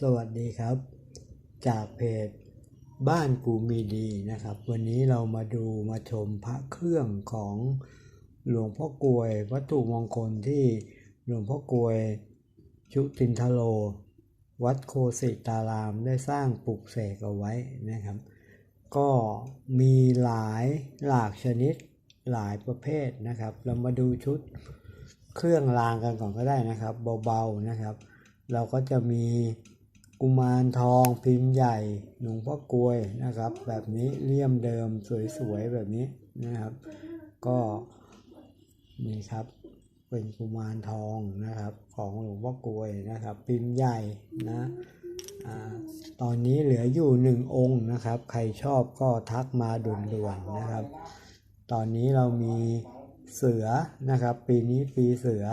สวัสดีครับ จากเพจบ้านกูมีดีนะครับ วันนี้เรามาดูมาชมพระเครื่องของหลวงพ่อกลวย วัตถุมงคลที่หลวงพ่อกลวย ชุตินทโล วัดโคสิตารามได้สร้างปลุกเสกเอาไว้นะครับ ก็มีหลายหลากชนิดหลายประเภทนะครับ เรามาดูชุดเครื่องรางกันก่อนก็ได้นะครับ เบาๆนะครับ เราก็จะมี กุมารทองพิมพ์ใหญ่หลวงพ่อกลวยนะครับ แบบนี้เลี่ยมเดิมสวยๆแบบนี้นะครับ ก็นี่ครับเป็นกุมารทองนะครับ ของหลวงพ่อกลวยนะครับ พิมพ์ใหญ่นะตอนนี้เหลืออยู่หนึ่งองค์นะครับ ใครชอบก็ทักมาด่วนๆนะครับ ตอนนี้เรามีเสือนะครับ ปีนี้ปีเสือ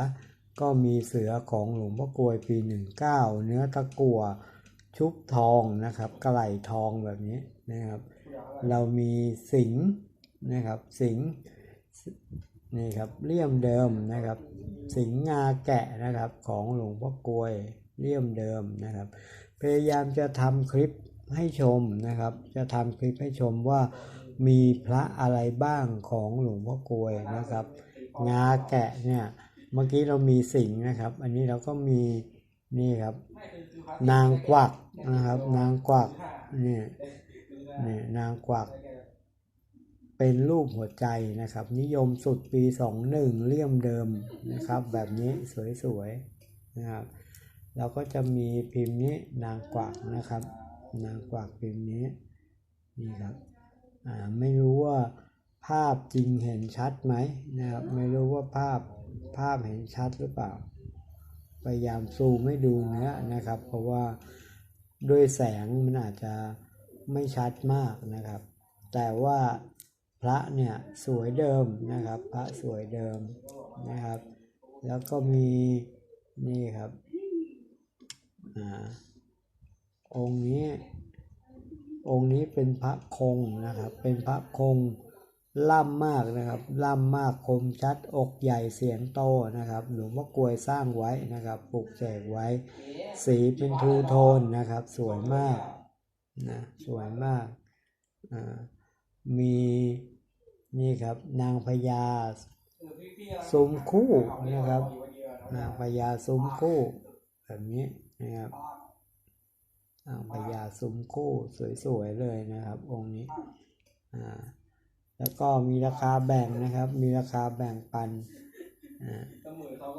ก็มีเสือของหลวงพ่อกลวยปี 19 เนื้อตะกั่ว ชุบทองนะครับ กระไหลทองแบบนี้นะครับ เรามีสิงนะครับ สิงนี่ครับเลี่ยมเดิมนะครับ สิงงาแกะนะครับของหลวงพ่อกลวยเลี่ยมเดิมนะครับ พยายามจะทำคลิปให้ชมนะครับ จะทำคลิปให้ชมว่ามีพระอะไรบ้างของหลวงพ่อกลวยนะครับ งาแกะเนี่ยเมื่อกี้เรามีสิงนะครับ อันนี้เราก็มีนี่ครับ นางกวักนะครับ นางกวักเนี่ยเนี่ยนางกวัก เป็นรูปหัวใจนะครับ นิยมสุดปี21เลี่ยมเดิมนะครับ แบบนี้สวยๆนะครับเราก็จะมีพิมพ์นี้นางกวักนะครับ นางกวักพิมพ์นี้นี่ครับอ่าไม่รู้ว่าภาพจริงเห็นชัดไหมนะครับ ไม่รู้ว่าภาพภาพเห็นชัดหรือเปล่า พยายามซูมให้ดูเนื้อนะครับ เพราะว่าด้วยแสงมันอาจจะไม่ชัดมากนะครับ แต่ว่าพระเนี่ยสวยเดิมนะครับ พระสวยเดิมนะครับ แล้วก็มีนี่ครับอ่าองค์นี้องค์นี้เป็นพระคงนะครับ เป็นพระคง ล่ำมากนะครับ ล่ำมากคมชัดอกใหญ่เสียงโตนะครับ หลวงพ่อกลวยสร้างไว้นะครับ ปลูกเสกไว้ สีเป็นทูโทนนะครับ สวยมากนะสวยมากมีนี่ครับนางพญาซุ้มคู่นะครับ นางพญาซุ้มคู่ แบบนี้นะครับนางพญาซุ้มคู่สวยๆเลยนะครับ องค์นี้อ่า แล้วก็มีราคาแบ่งนะครับ มีราคาแบ่งปัน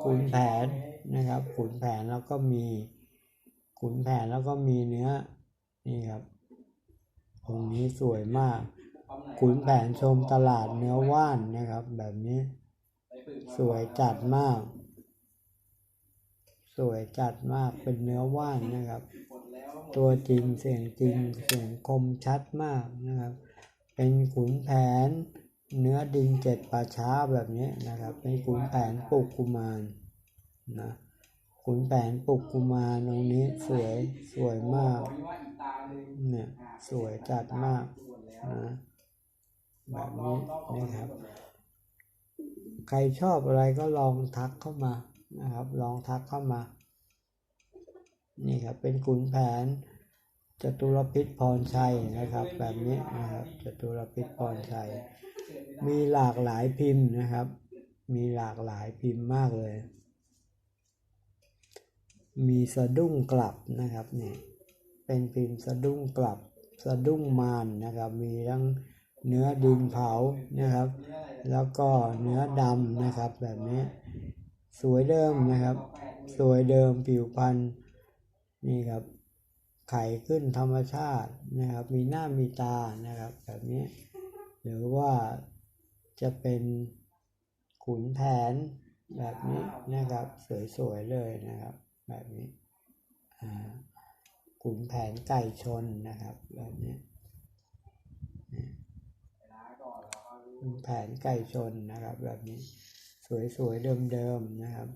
ขุนแผนนะครับขุนแผนแล้วก็มีขุนแผนแล้วก็มีเนื้อนี่ครับองค์นี้สวยมากขุนแผนชมตลาดเนื้อว่านนะครับ แบบนี้สวยจัดมาก สวยจัดมากเป็นเนื้อว่านนะครับ ตัวจริงเสียงจริงเสียงคมชัดมากนะครับ เป็นขุนแผน เนื้อดินเจ็ดป่าช้าแบบนี้นะครับ เป็นขุนแผนปลุกกุมารนะขุนแผนปลุกกุมารตรงนี้สวยสวยมากเนี่ยสวยจัดมากนะแบบนี้นะครับ ใครชอบอะไรก็ลองทักเข้ามานะครับ ลองทักเข้ามา นี่ครับเป็นขุนแผน จตุรพิษพรชัยนะครับ แบบนี้นะครับจตุรพิษพรชัย มีหลากหลายพิมพ์นะครับ มีหลากหลายพิมพ์มากเลย มีสะดุ้งกลับนะครับเนี่ยเป็นพิมพ์สะดุ้งกลับสะดุ้งมานนะครับ มีทั้งเนื้อดินเผานะครับ แล้วก็เนื้อดำนะครับ แบบนี้สวยเดิมนะครับ สวยเดิมผิวพรรณนี่ครับ ไข่ขึ้นธรรมชาตินะครับ มีหน้ามีตานะครับ แบบนี้ หรือว่าจะเป็นขุนแผนแบบนี้นะครับ สวยๆเลยนะครับ แบบนี้ขุนแผนไก่ชนนะครับ แบบนี้ขุนแผนไก่ชนนะครับ แบบนี้สวยๆเดิมๆนะครับ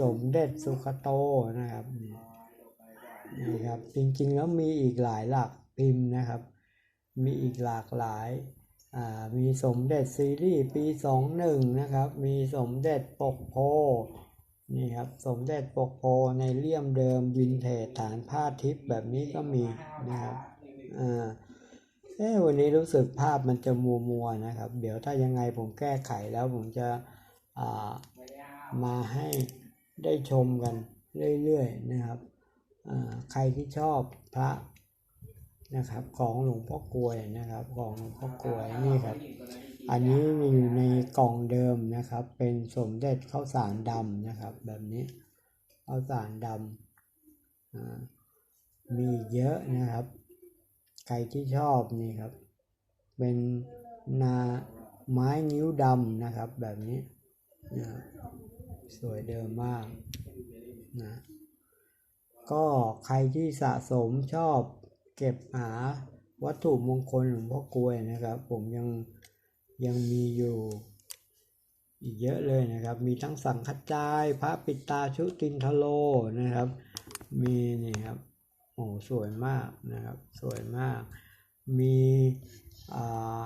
สมเด็จสุขโตนะครับ นี่ครับ จริงๆแล้วมีอีกหลายหลักพิมพ์นะครับ มีอีกหลากหลายอ่ามีสมเด็จซีรีส์ปีสองหนึ่งนะครับ มีสมเด็จปกโพนี่ครับ สมเด็จปกโพในเลี่ยมเดิมวินเทจฐานผ้าทิพย์แบบนี้ก็มีนะครับอ่าเอ้วันนี้รู้สึกภาพมันจะมัวมัวนะครับ เดี๋ยวถ้ายังไงผมแก้ไขแล้วผมจะอ่ามาให้ได้ชมกันเรื่อยๆนะครับ ใครที่ชอบพระนะครับ ของหลวงพ่อกลวยนะครับ ของหลวงพ่อกลวยนี่ครับ อันนี้มีอยู่ในกล่องเดิมนะครับ เป็นสมเด็จข้าวสารดำนะครับ แบบนี้ข้าวสารดำอ่ามีเยอะนะครับ ใครที่ชอบนี่ครับ เป็นนาไม้นิ้วดำนะครับ แบบนี้นะสวยเดิมมากนะ ก็ใครที่สะสมชอบเก็บหาวัตถุมงคลหลวงพ่อกลวยนะครับ ผมยังยังมีอยู่อีกเยอะเลยนะครับ มีทั้งสังฆจาย พระปิตาชุตินทโลนะครับ มีนี่ครับโอ้สวยมากนะครับ สวยมาก มีอ่า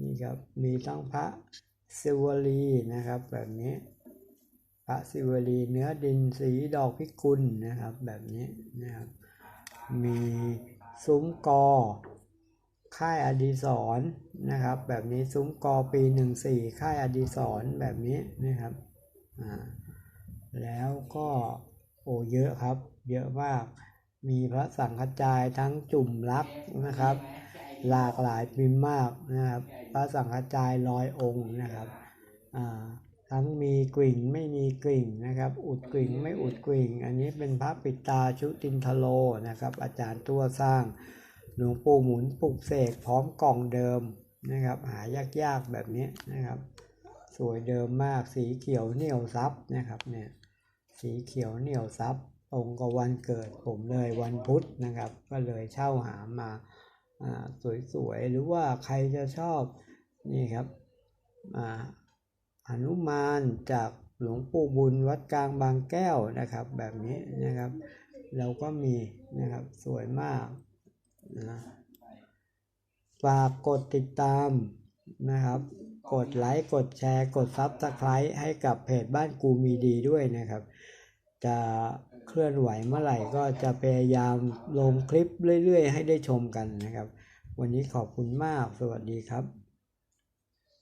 นี่ครับ มีทั้งพระศิวลีนะครับแบบนี้ พระศิวลีเนื้อดินสีดอกพิกุลนะครับ แบบนี้นะครับมีซุ้มกอ ค่ายอดีศรนะครับ แบบนี้ซุ้มกอปีหนึ่งสี่ค่ายอดีศรแบบนี้นะครับอ่าแล้วก็โอ้เยอะครับ เยอะมากมีพระสังฆจายทั้งจุ่มลักนะครับ หลากหลายพิมพ์มากนะครับ พระสังฆจายร้อยองค์นะครับอ่า ทั้งมีกริ่งไม่มีกริ่งนะครับ อุดกริ่งไม่อุดกริ่ง อันนี้เป็นพระปิดตาชุตินทโลนะครับ อาจารย์ตัวสร้างหลวงปู่หมุนปลุกเสกพร้อมกล่องเดิมนะครับ หายากๆแบบนี้นะครับ สวยเดิมมากสีเขียวเหนียวซับนะครับเนี่ยสีเขียวเหนียวซับตรงกับวันเกิดผมเลยวันพุธนะครับ ก็เลยเช่าหามาอ่าสวยๆหรือว่าใครจะชอบนี่ครับ อ่าหนุมานจากหลวงปู่บุญวัดกลางบางแก้วนะครับ แบบนี้นะครับ เราก็มีนะครับสวยมากนะฝากกดติดตามนะครับ กดไลค์กดแชร์ กดซับสไครต์ให้กับเพจบ้านกูมีดีด้วยนะครับ จะเคลื่อนไหวเมื่อไหร่ก็จะพยายามลงคลิปเรื่อยๆ ให้ได้ชมกันนะครับ วันนี้ขอบคุณมากสวัสดีครับ